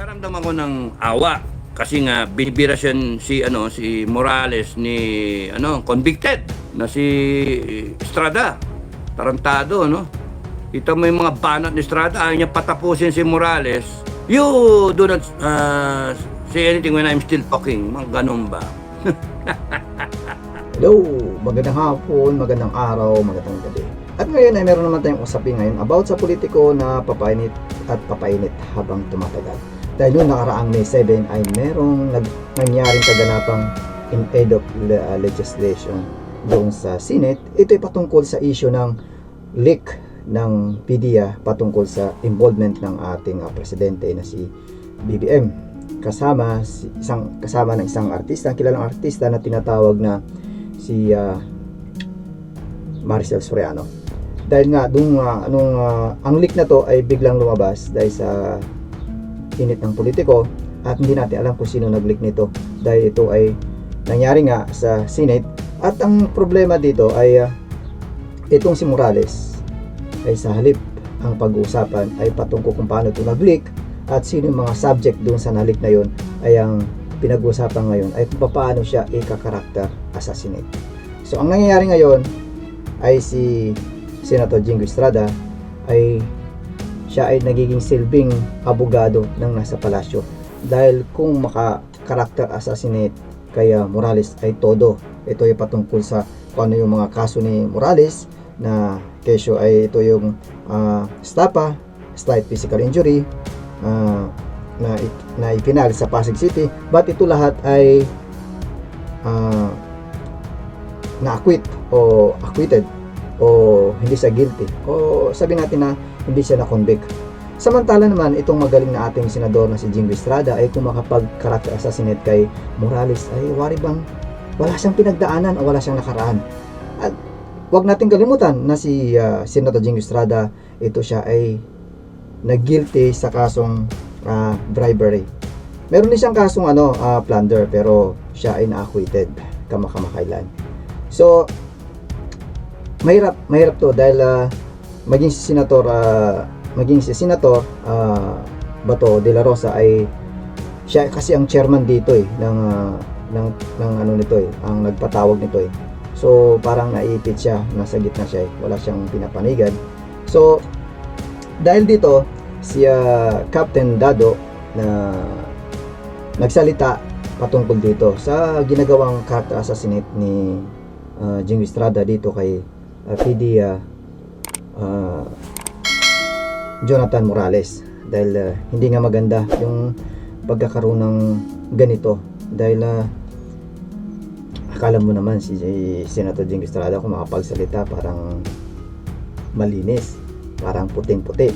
Nakaramdam ako ng awa kasi nga binibira siya si ano si Morales ni ano convicted na si Estrada. Tarantado no. Kita mo yung mga banat ni Estrada, ayaw niya patapusin si Morales. You do not uh, say anything when I'm still talking. Mga ganun ba? Hello, magandang hapon, magandang araw, magandang gabi. At ngayon ay meron naman tayong usapin ngayon about sa politiko na papainit at papainit habang tumatagal. Dahil noong nakaraang May 7 ay merong nag nangyaring kaganapang in aid of uh, legislation doon sa Senate. Ito ay patungkol sa issue ng leak ng PDEA patungkol sa involvement ng ating uh, presidente na si BBM kasama si isang kasama ng isang artista, ang kilalang artista na tinatawag na si ah, Maricel Soriano. Dahil nga dung ah, anong ah, ang leak na to ay biglang lumabas dahil sa init ng politiko at hindi natin alam kung sino nag-leak nito dahil ito ay nangyari nga sa Senate at ang problema dito ay ah, itong si Morales ay sa halip ang pag-uusapan ay patungkol kung paano ito nag-leak at sino yung mga subject doon sa nalik na yun ay ang pinag-uusapan ngayon ay kung paano siya ika-character assassinate. So ang nangyayari ngayon ay si Senator Jingo Estrada ay siya ay nagiging silbing abogado ng nasa palasyo. Dahil kung maka-character assassinate kaya Morales ay todo. Ito ay patungkol sa kung ano yung mga kaso ni Morales na kesyo ay ito yung ah, stapa, slight physical injury, ah, na, na ipinal sa Pasig City. But ito lahat ay ah, na-acquit o acquitted o hindi siya guilty. O sabi natin na hindi siya na-convict samantala naman itong magaling na ating senador na si Jingo Estrada ay kung makapag-character assassinate kay Morales ay wari bang wala siyang pinagdaanan o wala siyang nakaraan at wag natin kalimutan na si ah, Senator Jingo Estrada ito siya ay nag-guilty sa kasong ah, bribery. Meron din siyang kasong ano, ah, plunder pero siya ay na-acquitted kamakamakailan. So mahirap, mahirap to dahil ah, maging si Senator ah, maging si Senator ah, Bato de la Rosa ay siya kasi ang chairman dito eh ng ah, ng ng ano nito eh, ang nagpatawag nito eh. So parang naipit siya, nasa gitna siya eh. Wala siyang pinapanigan. So dahil dito si ah, Captain Dado na nagsalita patungkol dito sa ginagawang character assassinate ni uh, Jing Estrada dito kay uh, PD ah, ah, Jonathan Morales dahil ah, hindi nga maganda yung pagkakaroon ng ganito dahil ah, akala mo naman si Senator Jing Estrada kung makapagsalita parang malinis parang puting-puti.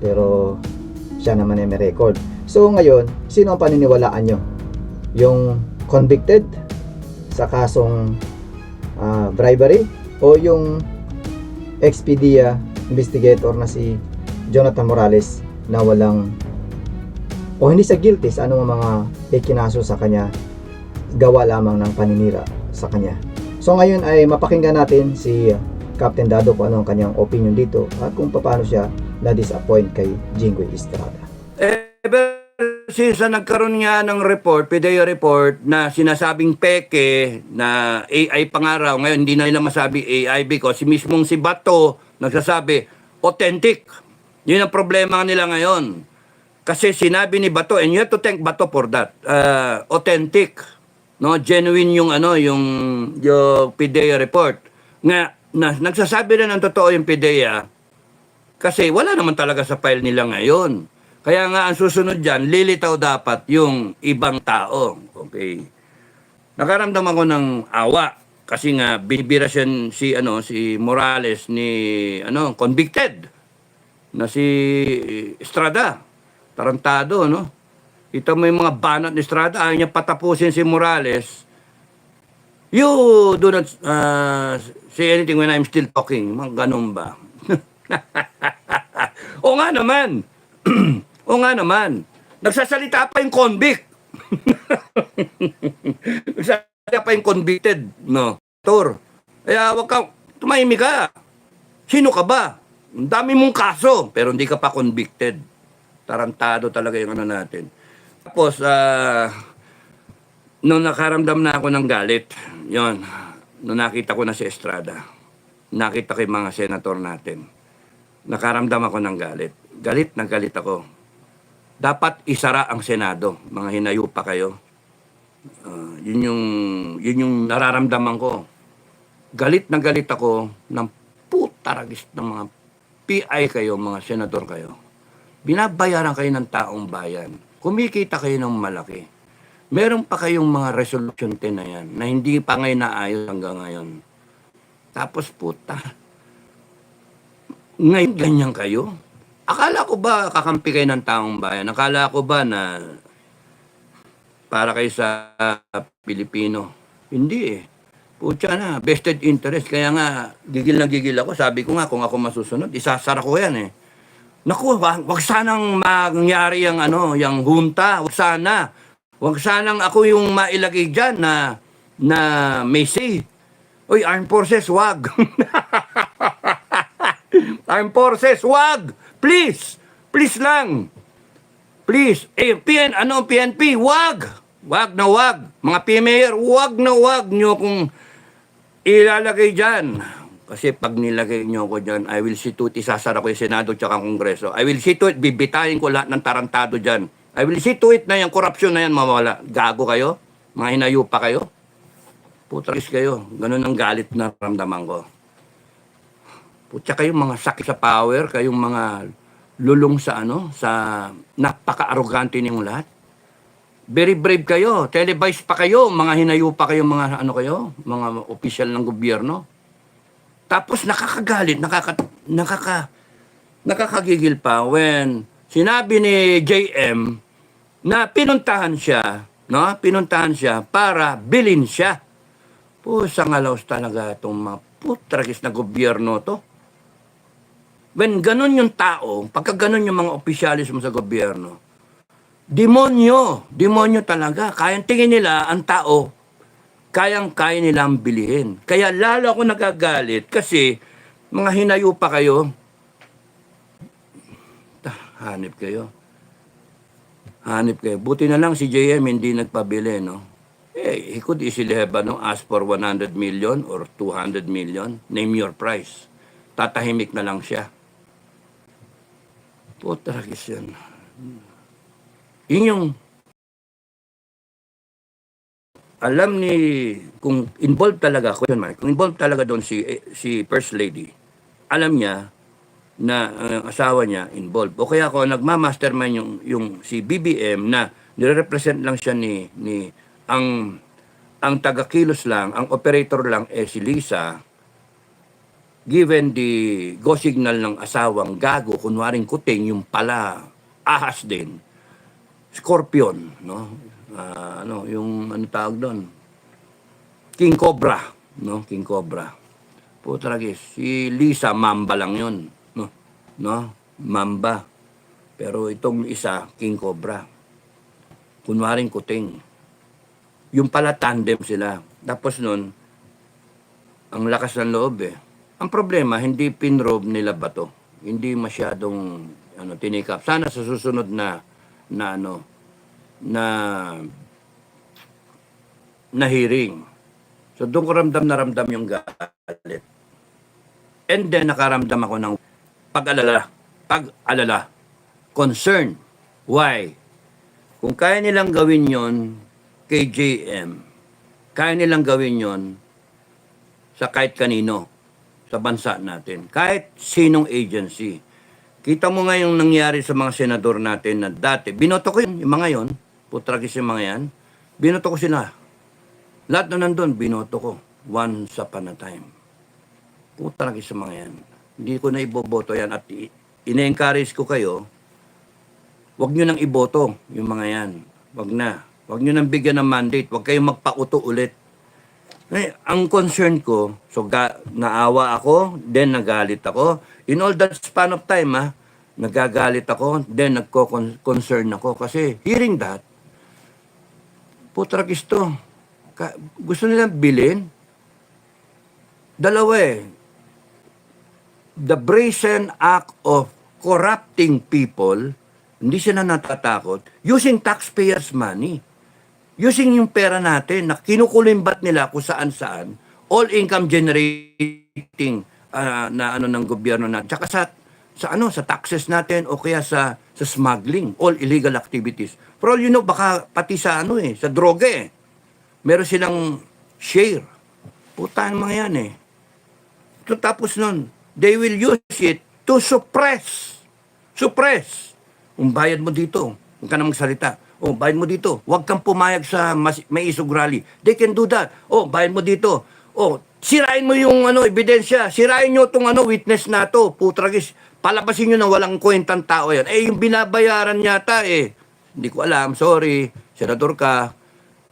Pero siya naman ay may record. So ngayon, sino ang paniniwalaan nyo? Yung convicted sa kasong ah, bribery o yung Expedia investigator na si Jonathan Morales na walang o hindi sa guilty sa anong mga ikinaso sa kanya gawa lamang ng paninira sa kanya. So ngayon ay mapakinggan natin si Captain Dado kung ano ang kanyang opinion dito at kung paano siya na-disappoint kay Jinggoy Estrada. Ever since na nagkaroon nga ng report, PDEA report, na sinasabing peke na AI pangaraw, ngayon hindi na nila masabi AI because si mismong si Bato nagsasabi authentic. Yun ang problema nila ngayon. Kasi sinabi ni Bato, and you have to thank Bato for that, uh, authentic. No, genuine yung ano, yung yung PDEA report. Nga na, nagsasabi na ng totoo yung PDEA kasi wala naman talaga sa file nila ngayon. Kaya nga ang susunod dyan, lilitaw dapat yung ibang tao. Okay. Nakaramdam ako ng awa kasi nga binibira siya si ano si Morales ni ano convicted na si Estrada. Tarantado, no? Ito mo yung mga banat ni Estrada, ayaw niya patapusin si Morales. You do not uh, say anything when I'm still talking. Mga ganun ba? o nga naman. o nga naman. Nagsasalita pa yung convict. Nagsasalita pa yung convicted. No. Tor. Kaya wag ka, tumahimik ka. Sino ka ba? Ang dami mong kaso, pero hindi ka pa convicted. Tarantado talaga yung ano natin. Tapos, ah, nung nakaramdam na ako ng galit, yon nung nakita ko na si Estrada, nakita ko yung mga senator natin, nakaramdam ako ng galit. Galit na galit ako. Dapat isara ang Senado. Mga hinayo pa kayo. Ah, yun yung yun yung nararamdaman ko. Galit na galit ako ng putaragis ng mga PI kayo, mga senador kayo. Binabayaran kayo ng taong bayan. Kumikita kayo ng malaki. Meron pa kayong mga resolution 10 na yan na hindi pa ngayon naayos hanggang ngayon. Tapos puta, ngayon ganyan kayo? Akala ko ba kakampi kayo ng taong bayan? Akala ko ba na para kayo sa Pilipino? Hindi eh. Putya na, vested interest. Kaya nga, gigil na gigil ako. Sabi ko nga, kung ako masusunod, isasara ko yan eh. Naku, wag, wag sanang mangyari yung ano, yung junta. Wag sana. Wag sanang ako yung mailagay dyan na, na may say. Uy, armed forces, wag. armed forces, wag. Please. Please lang. Please. Eh, PN, ano, PNP, wag. Wag na wag. Mga PMAyer, wag na wag nyo kung ilalagay dyan. Kasi pag nilagay nyo ko dyan, I will it, isasara ko yung Senado tsaka Kongreso. I will it, bibitayin ko lahat ng tarantado dyan. I will it na yung korupsyon na yan mawala. Gago kayo? Mga hinayo pa kayo? Putrakis kayo. Ganun ang galit na ramdaman ko. Putya kayong mga sakit sa power, kayong mga lulong sa ano, sa napaka-arrogante ninyong lahat. Very brave kayo. Televised pa kayo. Mga hinayo pa kayo, mga ano kayo, mga opisyal ng gobyerno. Tapos nakakagalit, nakaka, nakaka, nakakagigil pa when sinabi ni JM na pinuntahan siya, no? Pinuntahan siya para bilin siya. Pusang alaws talaga itong mga putragis na gobyerno to. When ganun yung tao, pagka ganun yung mga opisyalis mo sa gobyerno, demonyo, demonyo talaga. Kaya tingin nila ang tao, kayang-kaya nilang bilihin. Kaya lalo ako nagagalit kasi mga hinayo pa kayo, Ah, hanip kayo. Hanip kayo. Buti na lang si JM hindi nagpabili, no? Eh, he could easily have ano, ask for 100 million or 200 million. Name your price. Tatahimik na lang siya. Putragis yan. Yun yung alam ni kung involved talaga question mark kung involved talaga doon si si first lady alam niya na ang asawa niya involved. O kaya ako nagma-mastermind yung yung si BBM na nire-represent lang siya ni ni ang ang taga-kilos lang ang operator lang eh si Lisa given the go signal ng asawang gago kunwaring kuting yung pala ahas din. Scorpion no? Ah, ano yung ano tawag doon? King Cobra no? King Cobra. Puta lagi si Lisa Mamba lang yun no? No? Mamba. Pero itong isa King Cobra. Kunwaring kuting. Yung pala tandem sila. Tapos nun ang lakas ng loob eh ang problema hindi pinrobe nila ba to hindi masyadong ano tinikap sana sa susunod na na ano na na hearing. So doon ko ramdam na ramdam yung galit. And then nakaramdam ako ng pag-alala. Pag-alala. Concern. Why? Kung kaya nilang gawin yon kay JM, kaya nilang gawin yon sa kahit kanino sa bansa natin. Kahit sinong agency. Kita mo nga yung nangyari sa mga senador natin na dati. Binoto ko yun, yung mga yon. Putragis yung mga yan. Binoto ko sila. Lahat na nandun, binoto ko. Once upon a time. Putragis yung mga yan. Hindi ko na iboboto yan at ine-encourage ko kayo, wag nyo nang iboto yung mga yan. Wag na. Wag nyo nang bigyan ng mandate. Wag kayong magpauto ulit. Eh, ang concern ko, so ga, naawa ako, then nagalit ako. In all that span of time, ha, nagagalit ako, then nagko-concern ako. Kasi hearing that, putragis to. Ka- gusto nilang bilhin. Dalawa eh. The brazen act of corrupting people hindi sila natatakot using taxpayers' money. Using yung pera natin na kinukulimbat nila kung saan-saan, all income generating ah, na ano ng gobyerno natin. Tsaka sa sa ano sa taxes natin o kaya sa sa smuggling, all illegal activities. For all you know, baka pati sa ano eh, sa droga eh. Meron silang share. Putaan mga yan eh. So, tapos nun, they will use it to suppress. Suppress. Kung bayad mo dito, huwag ka na magsalita. O, bayad mo dito. Huwag kang pumayag sa mas, may rally. They can do that. O, bayad mo dito. O, sirain mo yung ano, ebidensya. Sirain nyo itong ano, witness na to. Putragis. Palabasin nyo na walang kwentang tao yan. Eh, yung binabayaran yata eh. Hindi ko alam. Sorry. Senador ka.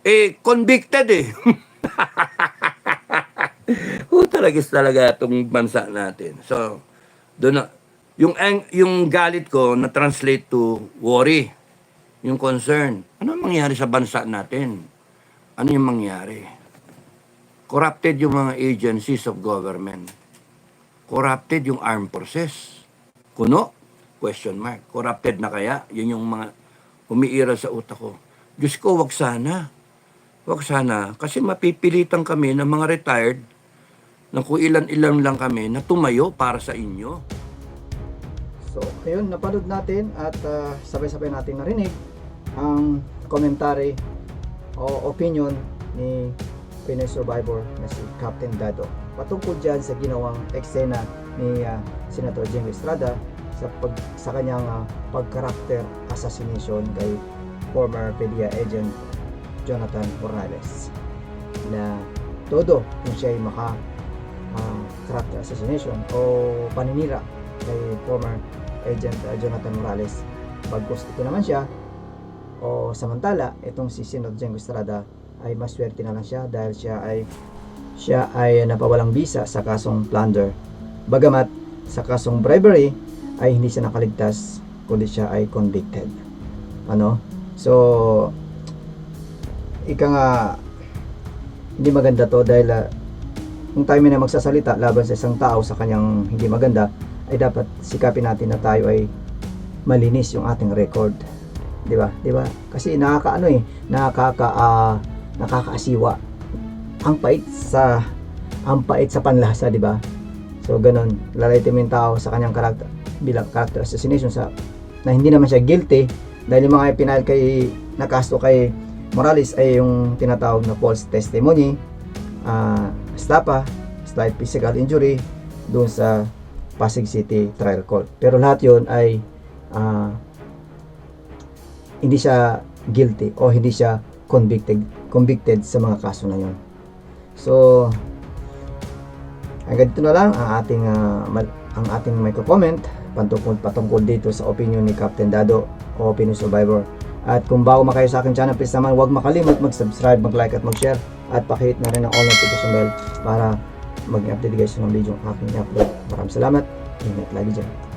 Eh, convicted eh. Oh, talagis talaga itong bansa natin. So, doon na, yung, yung galit ko na translate to worry. Yung concern. Ano ang mangyari sa bansa natin? Ano yung mangyari? Corrupted yung mga agencies of government. Corrupted yung armed forces. Kuno? Question mark. Corrupted na kaya? Yun yung mga umiiral sa utak ko. Diyos ko, wag sana. Wag sana. Kasi mapipilitan kami ng mga retired na kung ilan-ilan lang kami na tumayo para sa inyo. So, ayun, napanood natin at ah, sabay-sabay natin narinig ang commentary o opinion ni Pinoy Survivor na si Captain Dado. Patungkol dyan sa ginawang eksena ni ah, Senator Jimmy Estrada sa pag sa kanyang ah, pag-character assassination kay former PDEA agent Jonathan Morales na todo kung siya ay maka ah, character assassination o paninira kay former agent uh, Jonathan Morales. Bagkus ito naman siya o samantala itong si Senador Jengo Estrada ay maswerte na lang siya dahil siya ay siya ay napawalang bisa sa kasong plunder. Bagamat sa kasong bribery ay hindi siya nakaligtas kundi siya ay convicted. Ano? So ika nga hindi maganda to dahil ah, kung tayo na magsasalita laban sa isang tao sa kanyang hindi maganda ay dapat sikapin natin na tayo ay malinis yung ating record. 'Di ba? 'Di ba? Kasi nakakaano eh, nakaka ah, nakakaasiwa. Ang pait sa ang pait sa panlasa, 'di ba? So ganun, lalaitin mo yung tao sa kanyang karakter bilang character assassination sa na hindi naman siya guilty dahil yung mga ipinal kay nakasto kay Morales ay yung tinatawag na false testimony, ah stapa, slight physical injury doon sa Pasig City Trial Court. Pero lahat yon ay ah, hindi siya guilty o hindi siya convicted convicted sa mga kaso na yon. So hanggang dito na lang ang ating mal- ang ating micro-comment patungkol patungkol dito sa opinion ni Captain Dado o Pinoy Survivor. At kung bago makayo sa aking channel, please naman huwag makalimot mag-subscribe, mag-like at mag-share at pakihit na rin ang all notification bell para mag-update guys ng video ang aking upload. Maraming salamat. Ingat lagi dyan.